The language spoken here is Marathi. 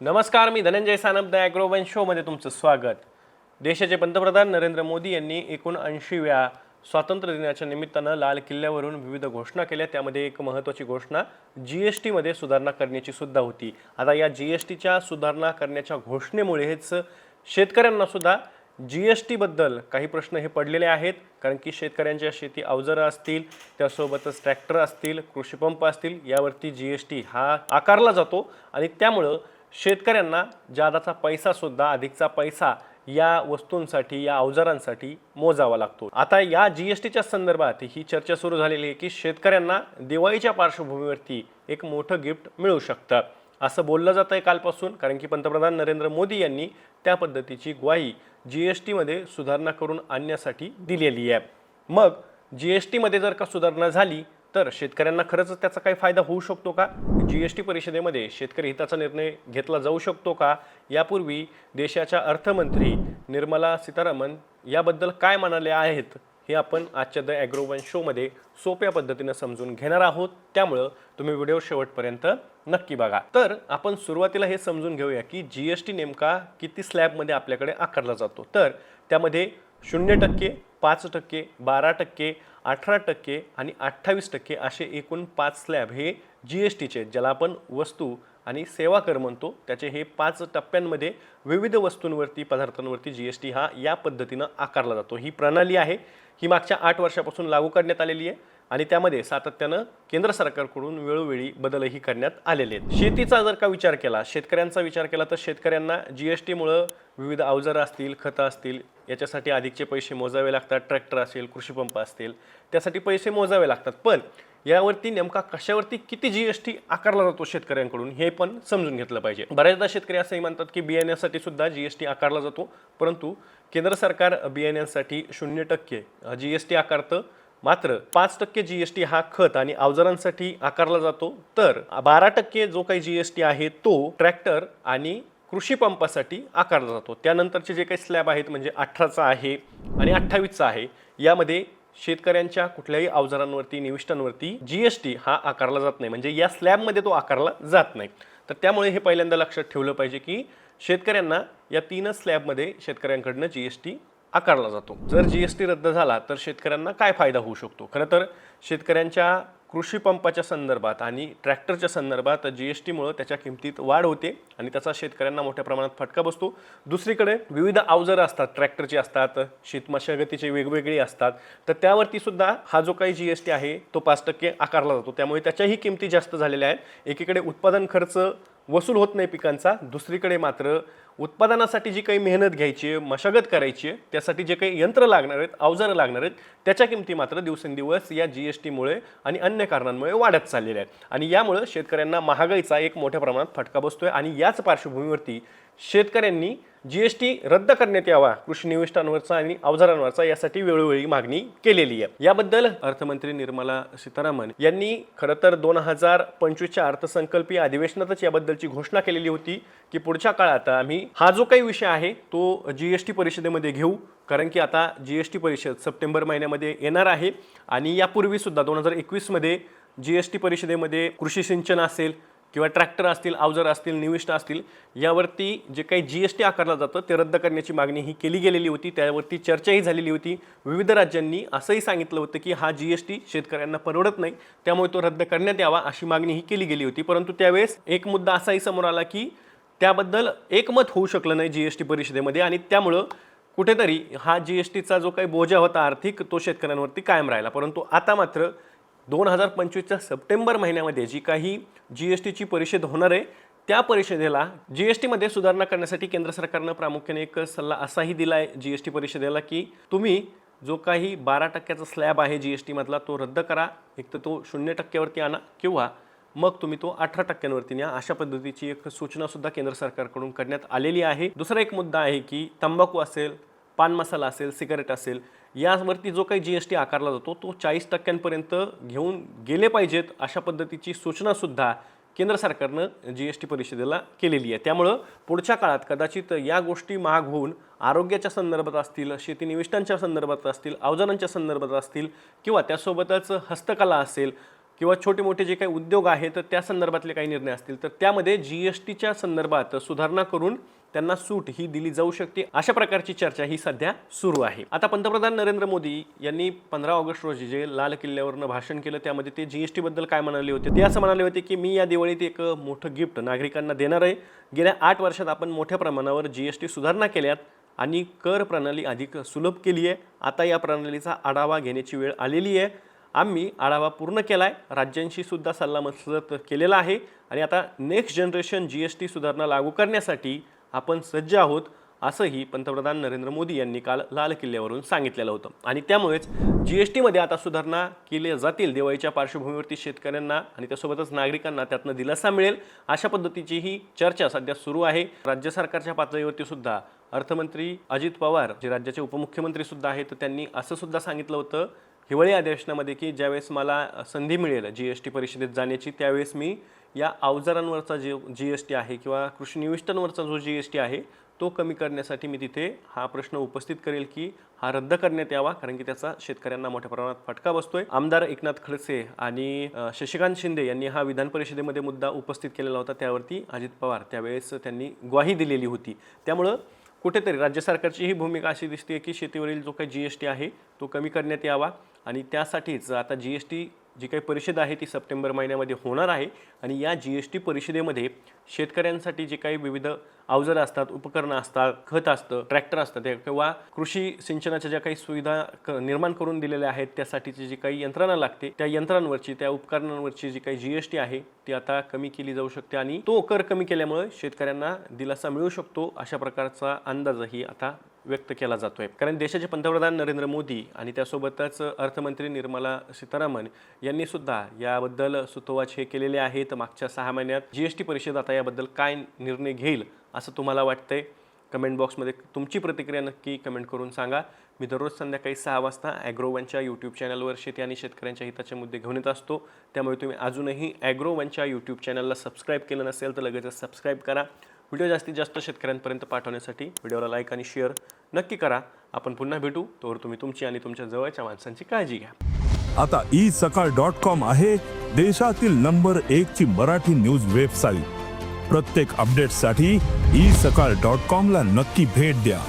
नमस्कार मी धनंजय सानप द ॲग्रोवन शोमध्ये तुमचं स्वागत. देशाचे पंतप्रधान नरेंद्र मोदी यांनी एकूण ऐंशीव्या स्वातंत्र्य दिनाच्या निमित्तानं लाल किल्ल्यावरून विविध घोषणा केल्या. त्यामध्ये एक महत्त्वाची घोषणा जी एस टीमध्ये सुधारणा करण्याची सुद्धा होती. आता या जी एस टीच्या सुधारणा करण्याच्या घोषणेमुळेच शेतकऱ्यांनासुद्धा जी एस टीबद्दल काही प्रश्न हे पडलेले आहेत. कारण की शेतकऱ्यांच्या शेती अवजारं असतील त्यासोबतच ट्रॅक्टर असतील कृषीपंप असतील यावरती जी एस टी हा आकारला जातो. आणि त्यामुळं शेतकऱ्यांना जादाचा पैसासुद्धा अधिकचा पैसा या वस्तूंसाठी या अवजारांसाठी मोजावा लागतो. आता या जी एस टीच्या संदर्भात ही चर्चा सुरू झालेली आहे की शेतकऱ्यांना दिवाळीच्या पार्श्वभूमीवरती एक मोठं गिफ्ट मिळू शकतं. असं बोललं जात आहे कालपासून कारण की पंतप्रधान नरेंद्र मोदी यांनी त्या पद्धतीची ग्वाही जी एस टीमध्ये सुधारणा करून आणण्यासाठी दिलेली आहे. मग जी एस टीमध्ये जर का सुधारणा झाली तर शेतकऱ्यांना खरंच त्याचा काही फायदा होऊ शकतो का? जी एस टी परिषदेमध्ये शेतकरी हिताचा निर्णय घेतला जाऊ शकतो का? यापूर्वी देशाच्या अर्थमंत्री निर्मला सीतारामन याबद्दल काय म्हणाले आहेत? हे आपण आजच्या द ॲग्रोवन शोमध्ये सोप्या पद्धतीनं समजून घेणार आहोत. त्यामुळं तुम्ही व्हिडिओ शेवटपर्यंत नक्की बघा. तर आपण सुरुवातीला हे समजून घेऊया की जी एस टी नेमका किती स्लॅबमध्ये आपल्याकडे आकारला जातो. तर त्यामध्ये शून्य टक्के पाच टक्के बारा टक्के अठरा टक्के आणि अठ्ठावीस टक्के असे एकूण पाच स्लॅब हे जी एस टीचे ज्याला आपण वस्तू आणि सेवा कर म्हणतो. त्याचे हे पाच टप्प्यांमध्ये विविध वस्तूंवरती पदार्थांवरती जी एस टी हा या पद्धतीनं आकारला जातो. ही प्रणाली आहे. ही मागच्या आठ वर्षापासून लागू करण्यात आलेली आहे. आणि त्यामध्ये सातत्यानं केंद्र सरकारकडून वेळोवेळी बदलही करण्यात आलेले आहेत. शेतीचा जर का विचार केला शेतकऱ्यांचा विचार केला तर शेतकऱ्यांना जी एस टीमुळं विविध अवजारं असतील खतं असतील याच्यासाठी अधिकचे पैसे मोजावे लागतात ट्रॅक्टर असेल कृषीपंप असतील त्यासाठी पैसे मोजावे लागतात. पण यावरती नेमका कशावरती किती जी एस टी आकारला जातो शेतकऱ्यांकडून हे पण समजून घेतलं पाहिजे. बऱ्याचदा शेतकरी असंही म्हणतात की बियाण्यासाठी सुद्धा जी एस टी आकारला जातो परंतु केंद्र सरकार बियाण्यांसाठी शून्य टक्के जी एस टी आकारतं मात्र पाच टक्के जी एस टी हा खत आणि अवजारांसाठी आकारला जातो. तर बारा टक्के जो काही जी एस टी आहे तो ट्रॅक्टर आणि कृषी पंपासाठी आकारला जातो. त्यानंतरचे जे काही स्लॅब आहेत म्हणजे अठराचा आहे आणि अठ्ठावीसचा आहे यामध्ये शेतकऱ्यांच्या कुठल्याही अवजारांवरती निविष्टांवरती जी एस टी हा आकारला जात नाही. म्हणजे या स्लॅबमध्ये तो आकारला जात नाही. तर त्यामुळे हे पहिल्यांदा लक्षात ठेवलं पाहिजे की शेतकऱ्यांना या तीनच स्लॅबमध्ये शेतकऱ्यांकडनं जी एस टी आकारला जातो. जर जी एस टी रद्द झाला तर शेतकऱ्यांना काय फायदा होऊ शकतो? खरं तर शेतकऱ्यांच्या कृषी पंपाच्या संदर्भात आणि ट्रॅक्टरच्या संदर्भात जी एस टीमुळं त्याच्या किमतीत वाढ होते आणि त्याचा शेतकऱ्यांना मोठ्या प्रमाणात फटका बसतो. दुसरीकडे विविध अवजारं असतात ट्रॅक्टरची असतात शेतमशागतीची वेगवेगळी असतात. तर त्यावरती सुद्धा हा जो काही जी एस टी आहे तो पाच टक्के आकारला जातो. त्यामुळे त्याच्याही किमती जास्त झालेल्या आहेत. एकीकडे उत्पादन खर्च वसूल होत नाही पिकांचा. दुसरीकडे मात्र उत्पादनासाठी जी काही मेहनत घ्यायची आहे मशागत करायची आहे त्यासाठी जे काही यंत्र लागणार आहेत अवजारं लागणार आहेत त्याच्या किमती मात्र दिवसेंदिवस या जी एस टीमुळे आणि अन्य कारणांमुळे वाढत चाललेल्या आहेत. आणि यामुळं शेतकऱ्यांना महागाईचा एक मोठ्या प्रमाणात फटका बसतोय आणि याच पार्श्वभूमीवरती शेतकऱ्यांनी जी एस टी रद्द करण्यात यावा कृषी निविष्ठांवरचा आणि अवजारांवरचा यासाठी वेळोवेळी मागणी केलेली आहे. याबद्दल अर्थमंत्री निर्मला सीतारामन यांनी खरं तर दोन हजार पंचवीसच्या अर्थसंकल्पीय अधिवेशनातच याबद्दलची घोषणा केलेली होती की पुढच्या काळात आम्ही हा जो काही विषय आहे तो जी एस टी परिषदेमध्ये घेऊ कारण की आता जी एस टी परिषद सप्टेंबर महिन्यामध्ये येणार आहे. आणि यापूर्वीसुद्धा दोन हजार एकवीसमध्ये जी एस टी परिषदेमध्ये कृषी सिंचन असेल किंवा ट्रॅक्टर असतील अवजार असतील निविष्ट असतील यावरती जे काही जी एस टी आकारलं जातं ते रद्द करण्याची मागणी ही केली गेलेली होती. त्यावरती चर्चाही झालेली होती. विविध राज्यांनी असंही सांगितलं होतं की हा जी एस टी शेतकऱ्यांना परवडत नाही त्यामुळे तो रद्द करण्यात यावा अशी मागणी ही केली गेली होती. परंतु त्यावेळेस एक मुद्दा असाही समोर आला की त्याबद्दल एकमत होऊ शकलं नाही जी एस टी परिषदेमध्ये आणि त्यामुळं कुठेतरी हा जी एस टीचा जो काही बोजा होता आर्थिक तो शेतकऱ्यांवरती कायम राहिला. परंतु आता मात्र दोन हजार पंचवीसच्या सप्टेंबर महिन्यामध्ये जी काही जी एस टीची परिषद होणार आहे त्या परिषदेला जी एस टीमध्ये सुधारणा करण्यासाठी केंद्र सरकारनं प्रामुख्याने एक सल्ला असाही दिला आहे जी एस टी परिषदेला की तुम्ही जो काही बारा टक्क्याचा स्लॅब आहे जी एस टीमधला तो रद्द करा. एक तर तो शून्य टक्क्यावरती आणा किंवा मग तुम्ही तो अठरा टक्क्यांवरती न्या अशा पद्धतीची एक सूचना सुद्धा केंद्र सरकारकडून करण्यात आलेली आहे. दुसरा एक मुद्दा आहे की तंबाखू असेल पान मसाला असेल सिगारेट असेल यावरती जो काही जी एस टी आकारला जातो तो चाळीस टक्क्यांपर्यंत घेऊन गेले पाहिजेत अशा पद्धतीची सूचनासुद्धा केंद्र सरकारनं जी एस टी परिषदेला केलेली आहे. त्यामुळं पुढच्या काळात कदाचित या गोष्टी महाग होऊन आरोग्याच्या संदर्भात असतील शेतीनिविष्टांच्या संदर्भात असतील अवजारांच्या संदर्भात असतील किंवा त्यासोबतच हस्तकला असेल किंवा छोटे मोठे जे काही उद्योग आहेत तर त्या संदर्भातले काही निर्णय असतील. तर त्यामध्ये जी एस टीच्या संदर्भात सुधारणा करून त्यांना सूट ही दिली जाऊ शकते. अशा प्रकारची चर्चा ही सध्या सुरू आहे. आता पंतप्रधान नरेंद्र मोदी यांनी पंधरा ऑगस्ट रोजी जे लाल किल्ल्यावरनं भाषण केलं त्यामध्ये ते जीएसटी बद्दल काय म्हणाले होते? ते असं म्हणाले होते की मी या दिवाळीत एक मोठं गिफ्ट नागरिकांना देणार आहे. गेल्या आठ वर्षात आपण मोठ्या प्रमाणावर जीएसटी सुधारणा केल्यात आणि कर प्रणाली अधिक सुलभ केली आहे. आता या प्रणालीचा आढावा घेण्याची वेळ आलेली आहे. आम्ही आढावा पूर्ण केला आहे राज्यांशी सुद्धा सल्लामसलत केलेला आहे. आणि आता next generation G S T सुधारणा लागू करण्यासाठी आपण सज्ज आहोत असंही पंतप्रधान नरेंद्र मोदी यांनी काल लाल किल्ल्यावरून सांगितलेलं होतं. आणि त्यामुळेच जी एस टीमध्ये आता सुधारणा केल्या जातील दिवाळीच्या पार्श्वभूमीवरती शेतकऱ्यांना आणि त्यासोबतच नागरिकांना त्यातनं दिलासा मिळेल अशा पद्धतीची ही चर्चा सध्या सुरू आहे. राज्य सरकारच्या पातळीवरती सुद्धा अर्थमंत्री अजित पवार जे राज्याचे उपमुख्यमंत्री सुद्धा आहेत तर त्यांनी असं सुद्धा सांगितलं होतं हिवाळी अधिवेशनामध्ये की ज्यावेळेस मला संधी मिळेल जी एस टी परिषदेत जाण्याची त्यावेळेस मी या अवजारांवरचा जे जी एस टी आहे किंवा कृषी निविष्टांवरचा जो जी एस टी आहे तो कमी करण्यासाठी मी तिथे हा प्रश्न उपस्थित करेल की हा रद्द करण्यात यावा कारण की त्याचा शेतकऱ्यांना मोठ्या प्रमाणात फटका बसतोय. आमदार एकनाथ खडसे आणि शशिकांत शिंदे यांनी हा विधान परिषदेमध्ये मुद्दा उपस्थित केलेला होता. त्यावरती अजित पवार त्यावेळेस त्यांनी ग्वाही दिलेली होती. त्यामुळं कुठेतरी राज्य सरकारची ही भूमिका अशी दिसते की शेतीवरील जो काही जी एस टी आहे तो कमी करण्यात यावा आणि त्यासाठीच आता जी एस टी जी काही परिषद आहे ती सप्टेंबर महिन्यामध्ये होणार आहे. आणि या जी एस टी परिषदेमध्ये शेतकऱ्यांसाठी जे काही विविध अवजारं असतात उपकरणं असतात खत असतं ट्रॅक्टर असतं ते किंवा कृषी सिंचनाच्या ज्या काही सुविधा क निर्माण करून दिलेल्या आहेत त्यासाठीची जी काही यंत्रणा लागते त्या यंत्रांवरची त्या उपकरणांवरची जी काही जी एस टी आहे ती आता कमी केली जाऊ शकते. आणि तो कर कमी केल्यामुळे शेतकऱ्यांना दिलासा मिळू शकतो अशा प्रकारचा अंदाजही आता व्यक्त केला जातो आहे कारण देशाचे पंतप्रधान नरेंद्र मोदी आणि त्यासोबतच अर्थमंत्री निर्मला सीतारामन यांनी सुद्धा याबद्दल सुतोवाच हे केलेले आहेत. मागच्या सहा महिन्यात जी एस टी परिषद आता याबद्दल काय निर्णय घेईल असं तुम्हाला वाटतंय? कमेंट बॉक्समध्ये तुमची प्रतिक्रिया नक्की कमेंट करून सांगा. मी दररोज संध्याकाळी सहा वाजता ॲग्रोवनच्या यूट्यूब चॅनलवर शेती आणि शेतकऱ्यांच्या हिताचे मुद्दे घेऊन येत असतो. त्यामुळे तुम्ही अजूनही ॲग्रोवनच्या यूट्यूब चॅनलला सबस्क्राईब केलं नसेल तर लगेचच सबस्क्राईब करा. व्हिडिओ जास्तीत जास्त शेतकऱ्यांपर्यंत पाठवण्यासाठी व्हिडिओला लाईक आणि शेअर नक्की करा. आपण पुन्हा भेटू. तोवर तुम्ही तुमची आणि तुमच्या जवळच्या माणसांची काळजी घ्या. आता ई सकाळ डॉट कॉम आहे देशातील नंबर एक ची मराठी न्यूज वेबसाईट प्रत्येक अपडेटसाठी ई सकाळ डॉट कॉम ला नक्की भेट द्या.